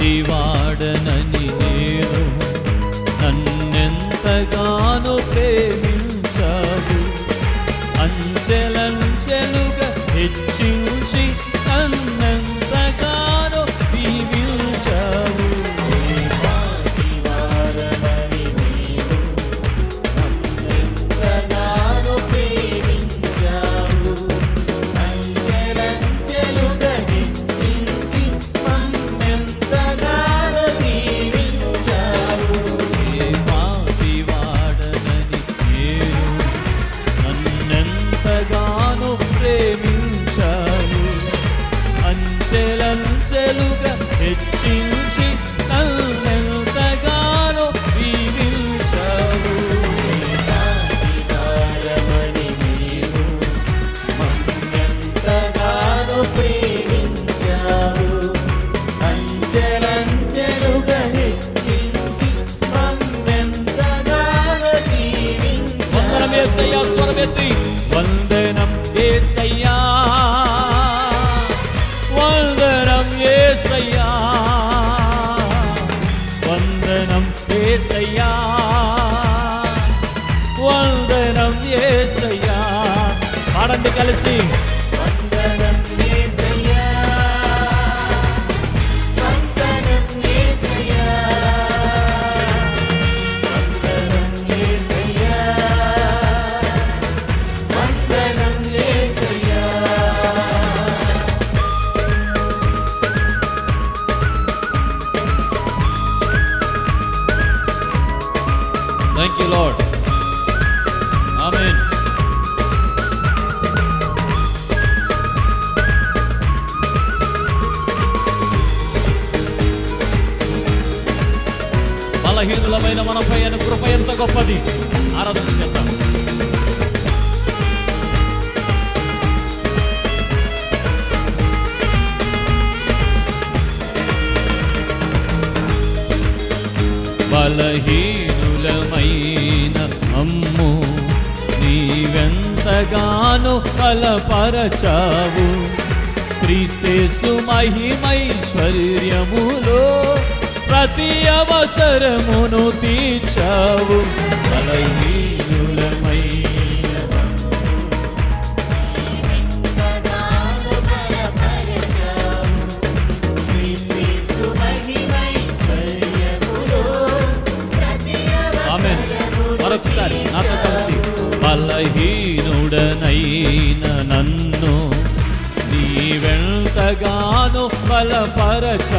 వాడనని నేను నన్నెంతగానో ప్రేమించావు. అంచెలంచెలుగా హెచ్చించి అంచెలంచెలుగా హెచ్చించి வந்தனம் ஏசையா. வந்தனம் ஏசையா. பாடண்டு கலசி థ్యాంక్ యూ లాడ్ ఆమేన్ బలహీనులమైన మనపై అని కృప ఎంత గొప్పది? ఆరాధన చేద్దాం. బలహీనులమైన అమ్ము నీవెంతగానో ఫలపరచావు క్రీస్తేసు మహిమైశ్వర్యములో ప్రతి అవసరమును తీర్చావు. బలహీనులమైన ఒకసారి నాతో కలిసి బలహీనుడనైన నన్ను నీ నీవెంతగానో బలపరచ